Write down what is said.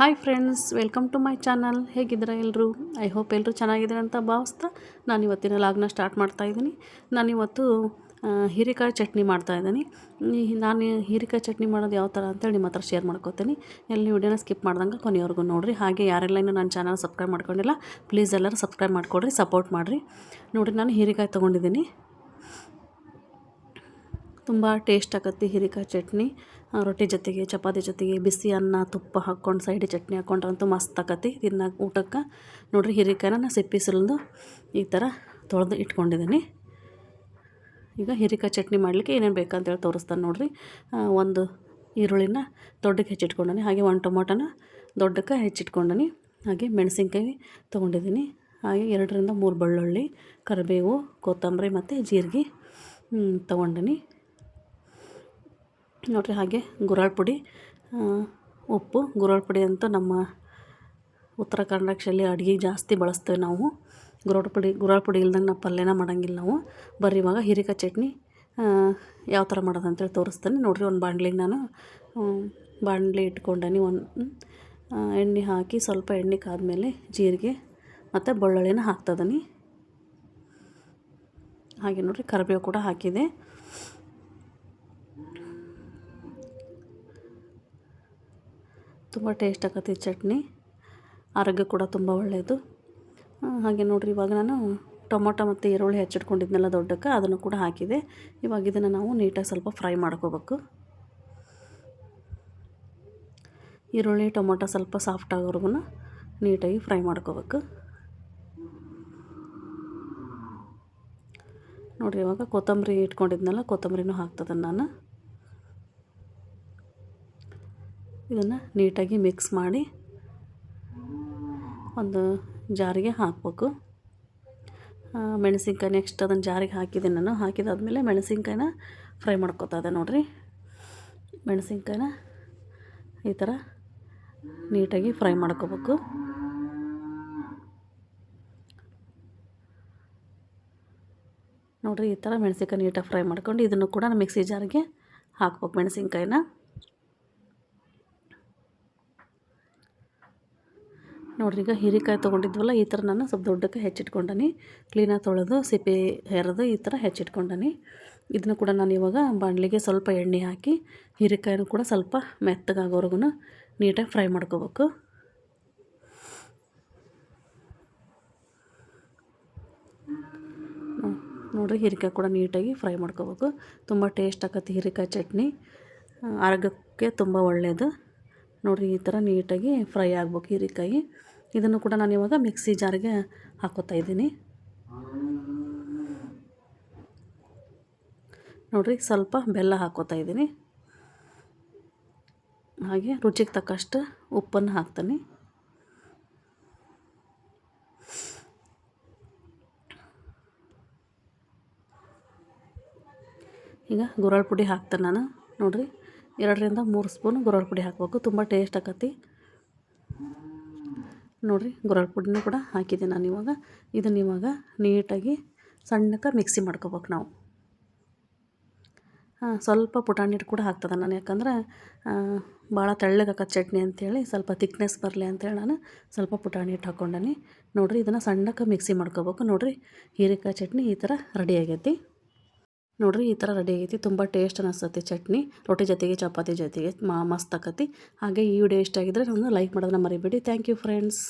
Hi friends, welcome to my channel. ಹೇಗಿದ್ದೀರಾ ಎಲ್ಲರೂ? I hope ಎಲ್ಲರೂ ಚೆನ್ನಾಗಿದ್ದೀರ ಅಂತ ಭಾವಿಸ್ತಾ ನಾನು ಇವತ್ತಿನ ಲಾಗ್ನ ಸ್ಟಾರ್ಟ್ ಮಾಡ್ತಾ ಇದ್ದೀನಿ. ನಾನು ಇವತ್ತು ಹೀರೆಕಾಯಿ ಚಟ್ನಿ ಮಾಡ್ತಾ ಇದ್ದೀನಿ. ನಾನು ಹೀರೆಕಾಯಿ ಚಟ್ನಿ ಮಾಡೋದು ಯಾವ ಥರ ಅಂತೇಳಿ ನಿಮ್ಮ ಹತ್ರ ಶೇರ್ ಮಾಡ್ಕೋತೀನಿ. ಎಲ್ಲಿ ವಿಡಿಯೋನ ಸ್ಕಿಪ್ ಮಾಡ್ದಂಗೆ ಕೊನೆಯವರೆಗೂ ನೋಡಿರಿ. ಹಾಗೆ ಯಾರೆಲ್ಲ ಇನ್ನೂ ನನ್ನ ಚಾನಲ್ ಸಬ್ಸ್ಕ್ರೈಬ್ ಮಾಡ್ಕೊಂಡಿಲ್ಲ, ಪ್ಲೀಸ್ ಎಲ್ಲರೂ ಸಬ್ಸ್ಕ್ರೈಬ್ ಮಾಡ್ಕೊಡ್ರಿ, ಸಪೋರ್ಟ್ ಮಾಡಿರಿ. ನೋಡಿರಿ ನಾನು ಹೀರೆಕಾಯಿ ತೊಗೊಂಡಿದ್ದೀನಿ. ತುಂಬ ಟೇಸ್ಟ್ ಆಗತ್ತೆ ಹೀರೆಕಾಯಿ ಚಟ್ನಿ. ರೊಟ್ಟಿ ಜೊತೆಗೆ, ಚಪಾತಿ ಜೊತೆಗೆ ಬಿಸಿ ಅನ್ನ, ತುಪ್ಪ ಹಾಕ್ಕೊಂಡು, ಸೈಡ್ ಚಟ್ನಿ ಹಾಕ್ಕೊಂಡ್ರಂತೂ ಮಸ್ತ್ ಆಕತಿ ತಿನ್ನ ಊಟಕ್ಕೆ. ನೋಡಿರಿ ಹೀರೆಕಾಯಿನ ನಾನು ಸಿಪ್ಪಿ ಸುಲಿದು ಈ ಥರ ತೊಳೆದು ಇಟ್ಕೊಂಡಿದ್ದೀನಿ ಈಗ ಹೀರೆಕಾಯಿ ಚಟ್ನಿ ಮಾಡಲಿಕ್ಕೆ ಏನೇನು ಬೇಕಂತೇಳಿ ತೋರಿಸ್ತಾನೆ ನೋಡಿರಿ. ಒಂದು ಈರುಳ್ಳಿನ ದೊಡ್ಡಕ್ಕೆ ಹೆಚ್ಚಿಟ್ಕೊಂಡನಿ, ಹಾಗೆ ಒಂದು ಟೊಮೊಟೊನ ದೊಡ್ಡಕ್ಕೆ ಹೆಚ್ಚಿಟ್ಕೊಂಡನಿ, ಹಾಗೆ ಮೆಣಸಿನ್ಕಾಯಿ ತೊಗೊಂಡಿದ್ದೀನಿ ಹಾಗೆ ಎರಡರಿಂದ ಮೂರು ಬೆಳ್ಳುಳ್ಳಿ, ಕರಿಬೇವು, ಕೊತ್ತಂಬರಿ ಮತ್ತು ಜೀರಿಗೆ ತೊಗೊಂಡಿನಿ. ನೋಡಿರಿ ಹಾಗೆ ಗುರಾಳ್ ಪುಡಿ ಉಪ್ಪು, ಗುರಾಳ್ ಪುಡಿ ಅಂತೂ ನಮ್ಮ ಉತ್ತರ ಕನ್ನಡ ಶೈಲಿ ಅಡುಗೆಗೆ ಜಾಸ್ತಿ ಬಳಸ್ತೇವೆ ನಾವು. ಗುರಾಳ್ ಪುಡಿ ಗುರಾಳ್ ಪುಡಿ ಇಲ್ದಂಗೆ ನಾವು ಪಲ್ಯನ ಮಾಡೋಂಗಿಲ್ಲ ನಾವು. ಬರ್ರಿ ಇವಾಗ ಹಿರಿಕ ಚಟ್ನಿ ಯಾವ ಥರ ಮಾಡೋದು ಅಂತೇಳಿ ತೋರಿಸ್ತೇನೆ. ನೋಡಿರಿ ಒಂದು ಬಾಣಲಿಗೆ ನಾನು ಬಾಣಲಿ ಇಟ್ಕೊಂಡನಿ ಒಂದು ಎಣ್ಣೆ ಹಾಕಿ ಸ್ವಲ್ಪ ಎಣ್ಣೆ ಕಾದ್ಮೇಲೆ ಜೀರಿಗೆ ಮತ್ತು ಬೆಳ್ಳುಳ್ಳಿನ ಹಾಕ್ತದನಿ ಹಾಗೆ ನೋಡಿರಿ ಕರಿಬೇವು ಕೂಡ ಹಾಕಿದೆ. ತುಂಬ ಟೇಸ್ಟ್ ಆಕತಿ ಚಟ್ನಿ. ಆರೋಗ್ಯ ಕೂಡ ತುಂಬ ಒಳ್ಳೆಯದು ಹಾಗೆ ನೋಡಿರಿ, ಇವಾಗ ನಾನು ಟೊಮೊಟೊ ಮತ್ತು ಈರುಳ್ಳಿ ಹೆಚ್ಚಿಟ್ಕೊಂಡಿದ್ನೆಲ್ಲ ದೊಡ್ಡಕ್ಕೆ, ಅದನ್ನು ಕೂಡ ಹಾಕಿದೆ. ಇವಾಗ ಇದನ್ನು ನಾವು ನೀಟಾಗಿ ಸ್ವಲ್ಪ ಫ್ರೈ ಮಾಡ್ಕೋಬೇಕು. ಈರುಳ್ಳಿ, ಟೊಮೊಟೊ ಸ್ವಲ್ಪ ಸಾಫ್ಟ್ ಆಗೋವರೆಗೂ ನೀಟಾಗಿ ಫ್ರೈ ಮಾಡ್ಕೋಬೇಕು. ನೋಡಿರಿ, ಇವಾಗ ಕೊತ್ತಂಬರಿ ಇಟ್ಕೊಂಡಿದ್ನಲ್ಲ, ಕೊತ್ತಂಬರಿನೂ ಹಾಕ್ತದೆ ನಾನು. ಇದನ್ನು ನೀಟಾಗಿ ಮಿಕ್ಸ್ ಮಾಡಿ ಒಂದು ಜಾರಿಗೆ ಹಾಕಬೇಕು. ಮೆಣಸಿನ್ಕಾಯಿ ನೆಕ್ಸ್ಟ್ ಅದನ್ನು ಜಾರಿಗೆ ಹಾಕಿದೆ ನಾನು. ಹಾಕಿದಾದ್ಮೇಲೆ ಮೆಣಸಿನ್ಕಾಯಿನ ಫ್ರೈ ಮಾಡ್ಕೊತಾ ಇದೆ ನೋಡಿರಿ. ಮೆಣಸಿನ್ಕಾಯಿನ ಈ ಥರ ನೀಟಾಗಿ ಫ್ರೈ ಮಾಡ್ಕೋಬೇಕು. ನೋಡಿರಿ ಈ ಥರ ಮೆಣಸಿನ್ಕಾಯಿ ನೀಟಾಗಿ ಫ್ರೈ ಮಾಡ್ಕೊಂಡು ಇದನ್ನು ಕೂಡ ಮಿಕ್ಸಿ ಜಾರಿಗೆ ಹಾಕ್ಬೇಕು ಮೆಣಸಿನ್ಕಾಯಿನ. ನೋಡ್ರಿ ಈಗ ಹೀರೆಕಾಯಿ ತೊಗೊಂಡಿದ್ವಲ್ಲ, ಈ ಥರ ನಾನು ಸ್ವಲ್ಪ ದೊಡ್ಡಕ್ಕೆ ಹೆಚ್ಚಿಟ್ಕೊಂಡನಿ. ಕ್ಲೀನಾಗಿ ತೊಳೆದು ಸಿಪ್ಪೆ ಹೆರೆದು ಈ ಥರ ಹೆಚ್ಚಿಟ್ಕೊಂಡನಿ. ಇದನ್ನು ಕೂಡ ನಾನು ಇವಾಗ ಬಾಣಲಿಗೆ ಸ್ವಲ್ಪ ಎಣ್ಣೆ ಹಾಕಿ, ಹೀರೆಕಾಯಿನೂ ಕೂಡ ಸ್ವಲ್ಪ ಮೆತ್ತಗಾಗೋವರೆಗೂ ನೀಟಾಗಿ ಫ್ರೈ ಮಾಡ್ಕೋಬೇಕು. ನೋಡಿರಿ ಹೀರೆಕಾಯಿ ಕೂಡ ನೀಟಾಗಿ ಫ್ರೈ ಮಾಡ್ಕೋಬೇಕು. ತುಂಬ ಟೇಸ್ಟ್ ಆಕತಿ ಹೀರೆಕಾಯಿ ಚಟ್ನಿ. ಆರೋಗ್ಯಕ್ಕೆ ತುಂಬ ಒಳ್ಳೆಯದು. ನೋಡಿರಿ ಈ ಥರ ನೀಟಾಗಿ ಫ್ರೈ ಆಗ್ಬೇಕು ಹೀರೆಕಾಯಿ. ಇದನ್ನು ಕೂಡ ನಾನು ಇವಾಗ ಮಿಕ್ಸಿ ಜಾರಿಗೆ ಹಾಕೋತಾ ಇದ್ದೀನಿ. ನೋಡಿರಿ ಸ್ವಲ್ಪ ಬೆಲ್ಲ ಹಾಕೋತಾ ಇದ್ದೀನಿ. ಹಾಗೆ ರುಚಿಗೆ ತಕ್ಕಷ್ಟು ಉಪ್ಪನ್ನು ಹಾಕ್ತೀನಿ. ಈಗ ಗುರಾಳ್ ಪುಡಿ ಹಾಕ್ತೇನೆ ನಾನು. ನೋಡಿರಿ. ಎರಡರಿಂದ ಮೂರು ಸ್ಪೂನ್ ಗುರಾಳ್ ಪುಡಿ ಹಾಕಬೇಕು. ತುಂಬ ಟೇಸ್ಟ್ ಆಕತಿ. ನೋಡಿರಿ ಗುರಾಳ್ ಪುಡಿನೂ ಕೂಡ ಹಾಕಿದೆ ನಾನು ಇವಾಗ. ಇದನ್ನು ಇವಾಗ ನೀಟಾಗಿ ಸಣ್ಣಕ್ಕೆ ಮಿಕ್ಸಿ ಮಾಡ್ಕೋಬೇಕು ನಾವು. ಹಾಂ, ಸ್ವಲ್ಪ ಪುಟಾಣಿ ಹಿಟ್ಟು ಕೂಡ ಹಾಕ್ತದೆ ನಾನು. ಯಾಕಂದ್ರೆ ಭಾಳ ತೆಳ್ಳಗಾಕ ಚಟ್ನಿ ಅಂತೇಳಿ, ಸ್ವಲ್ಪ ತಿಕ್ನೆಸ್ ಬರಲಿ ಅಂತೇಳಿ ನಾನು ಸ್ವಲ್ಪ ಪುಟಾಣಿ ಹಿಟ್ಟು ಹಾಕ್ಕೊಂಡನಿ ನೋಡಿರಿ, ಇದನ್ನು ಸಣ್ಣಕ್ಕೆ ಮಿಕ್ಸಿ ಮಾಡ್ಕೋಬೇಕು. ನೋಡಿರಿ, ಹೀರೆಕಾಯಿ ಚಟ್ನಿ ಈ ಥರ ರೆಡಿ ಆಗೈತಿ. ನೋಡಿರಿ ಈ ಥರ ರೆಡಿ ಆಗೈತಿ. ತುಂಬ ಟೇಸ್ಟ್ ಅನ್ನಿಸ್ತತಿ ಚಟ್ನಿ. ರೊಟ್ಟಿ ಜೊತೆಗೆ, ಚಪಾತಿ ಜೊತೆಗೆ ಮಸ್ತ್ ಆಕತಿ. ಹಾಗೆ ಈ ವಿಡಿಯೋ ಇಷ್ಟ ಆಗಿದ್ರೆ ನಾನು ಲೈಕ್ ಮಾಡೋದನ್ನ ಮರಿಬೇಡಿ. Thank you friends